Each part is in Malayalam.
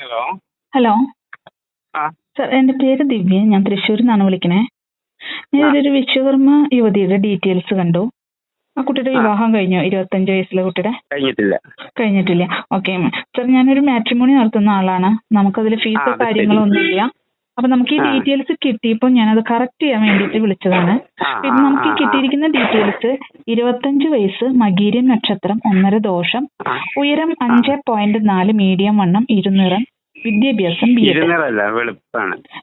ഹലോ. ഹലോ. സർ എന്റെ പേര് ദിവ്യ. ഞാൻ തൃശ്ശൂരിൽ നിന്നാണ് വിളിക്കണേ. ഞാൻ. ഒരു വിശ്വകർമ്മ യുവതിയുടെ ഡീറ്റെയിൽസ് കണ്ടു. ആ കുട്ടിയുടെ. വിവാഹം കഴിഞ്ഞു? ഇരുപത്തഞ്ച് വയസ്സിലെ കുട്ടിയുടെ? കഴിഞ്ഞിട്ടില്ല. കഴിഞ്ഞിട്ടില്ല. ഓക്കെ സർ ഞാനൊരു മാട്രിമോണി നടത്തുന്ന ആളാണ്. നമുക്കതിൽ ഫീസോ. കാര്യങ്ങളോ ഒന്നുമില്ല. അപ്പൊ നമുക്ക് ഈ. ഡീറ്റെയിൽസ് കിട്ടിയപ്പോൾ ഞാനത് കറക്റ്റ് ചെയ്യാൻ വേണ്ടിയിട്ട് വിളിച്ചതാണ്. ഇത് നമുക്ക് കിട്ടിയിരിക്കുന്ന ഡീറ്റെയിൽസ് ഇരുപത്തഞ്ച് വയസ്സ് മകീരിയൻ നക്ഷത്രം ഒന്നര ദോഷം. ഉയരം അഞ്ച് പോയിന്റ് നാല് മീഡിയം വണ്ണം ഇരുനിറം വിദ്യാഭ്യാസം ബി എഡ്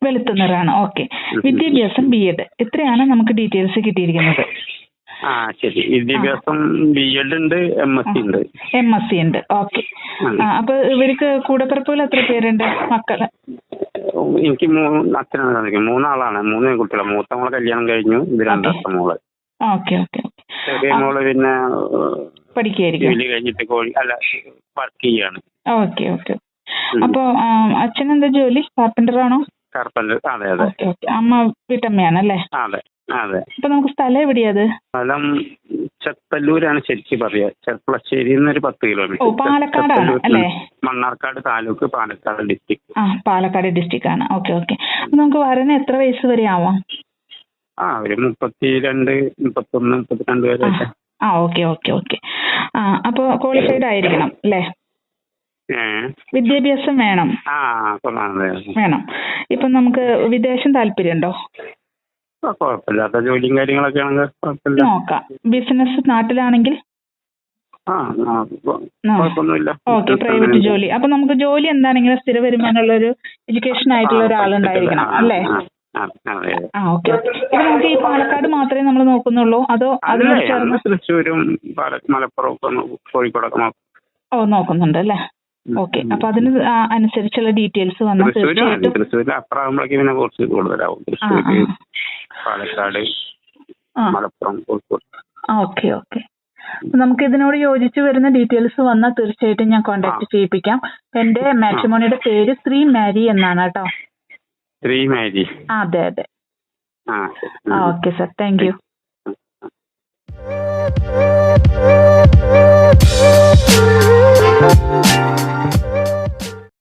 വെളുത്ത നിറാണ് ഓക്കെ വിദ്യാഭ്യാസം ബി എഡ് ഇത്രയാണ് നമുക്ക് ഡീറ്റെയിൽസ് കിട്ടിയിരിക്കുന്നത്. ആ ശരി. വിദ്യാഭ്യാസം ബി എഡ് ഉണ്ട് എം എസ് സി ഉണ്ട്. എം എസ് സി ഉണ്ട്. ഓക്കെ. അപ്പൊ ഇവർക്ക് കൂടപ്പിറപ്പുകൾ എത്ര പേരുണ്ട്? മക്കൾ? എനിക്ക് അച്ഛനാണ് തന്നിരിക്കുന്നത് മൂന്നാളാണ്. മൂന്ന് കുട്ടികളെ. മൂത്ത മോളെ കല്യാണം കഴിഞ്ഞു. ഇത് രണ്ടാമത്തെ മോൾ. Okay okay okay. ചെറിയ മോൾ പിന്നെ പഠിക്കുകയായിരിക്കും ജോലി കഴിഞ്ഞിട്ട് കോഴി അല്ല വർക്ക് ചെയ്യാണ് ഓക്കെ ഓക്കെ. അപ്പൊ അച്ഛൻ എന്താ ജോലി? കാർപ്പന്റർ ആണോ കാർപ്പന്റർ അതെ. അതെ അമ്മ വീട്ടമ്മയാണ് അല്ലേ അതെ. അതെ. അപ്പൊ നമുക്ക് സ്ഥലം എവിടെയാ എവിടെയാത്? സ്ഥലം ചെത്തല്ലൂരാണ് ശരിക്കും പറയാ. ചെർപ്പളശ്ശേരി ഒരു പത്ത് കിലോമീറ്റർ ഓ, പാലക്കാടാണ് അല്ലേ? മണ്ണാർക്കാട് താലൂക്ക് പാലക്കാട് ഡിസ്ട്രിക്ട് ആ പാലക്കാട് ഡിസ്ട്രിക്ട് ആണ്. ഓക്കെ ഓക്കെ നമുക്ക് വരുന്ന എത്ര വയസ്സ് വരെ ആവാം? ആ ഒരു മുപ്പത്തിരണ്ട് മുപ്പത്തൊന്ന് മുപ്പത്തിരണ്ട് വരെ ആ, ഓക്കെ ഓക്കെ ഓക്കെ ആ അപ്പൊ ക്വാളിഫൈഡ് ആയിരിക്കണം അല്ലേ? വിദ്യാഭ്യാസം വേണം. വേണം. ഇപ്പൊ നമുക്ക് വിദേശം താല്പര്യമുണ്ടോ? ആ, കുഴപ്പമില്ലാത്ത ജോലിയും കാര്യങ്ങളൊക്കെ ആണെങ്കിൽ കുഴപ്പമില്ല. നോക്കാം. ബിസിനസ് നാട്ടിലാണെങ്കിൽ? ആ ആ, കൊ- കുഴപ്പമൊന്നുമില്ല. ഓക്കെ പ്രൈവറ്റ് ജോലി. അപ്പൊ നമുക്ക് ജോലി എന്താണെങ്കിലും സ്ഥിര വരുമാനമുള്ള ഒരു എഡ്യൂക്കേഷൻ ആയിട്ടുള്ള ഒരാളുണ്ടായിരിക്കണം അല്ലേ? ആ, ആ, അതെ. ആ ഓക്കെ. ഇപ്പൊ നമുക്ക് ഈ പാലക്കാട് മാത്രമേ നമ്മൾ നോക്കുന്നുള്ളൂ? അതോ അതിനോട് അല്ലേ ചേർന്ന്? തൃശ്ശൂരും പാല- മലപ്പുറം ഒക്കെ നോ- കോഴിക്കോടൊക്കെ നോക്കും. ഓ നോക്കുന്നുണ്ട് അല്ലേ? ഓക്കെ. അപ്പൊ അതിന് അനുസരിച്ചുള്ള ഡീറ്റെയിൽസ് വന്നാൽ തൃശ്ശൂര് തീർച്ചയായിട്ടും തൃശ്ശൂരിൽ അപ്പുറമാകുമ്പോഴേക്കും പിന്നെ കുറച്ച് കൂടുതലാവും. തൃശ്ശൂര് പാലക്കാട് മലപ്പുറം കോഴിക്കോട്. Okay okay. നമുക്ക് ഇതിനോട് യോജിച്ച് വരുന്ന ഡീറ്റെയിൽസ് വന്നാൽ തീർച്ചയായിട്ടും ഞാൻ കോൺടാക്ട് ചെയ്യിപ്പിക്കാം. എന്റെ മാട്രിമോണിയുടെ പേര് ശ്രീ മാരി എന്നാണ് കേട്ടോ. ശ്രീ മാരി. ആ, അതെ അതെ. Okay sir. Thank you.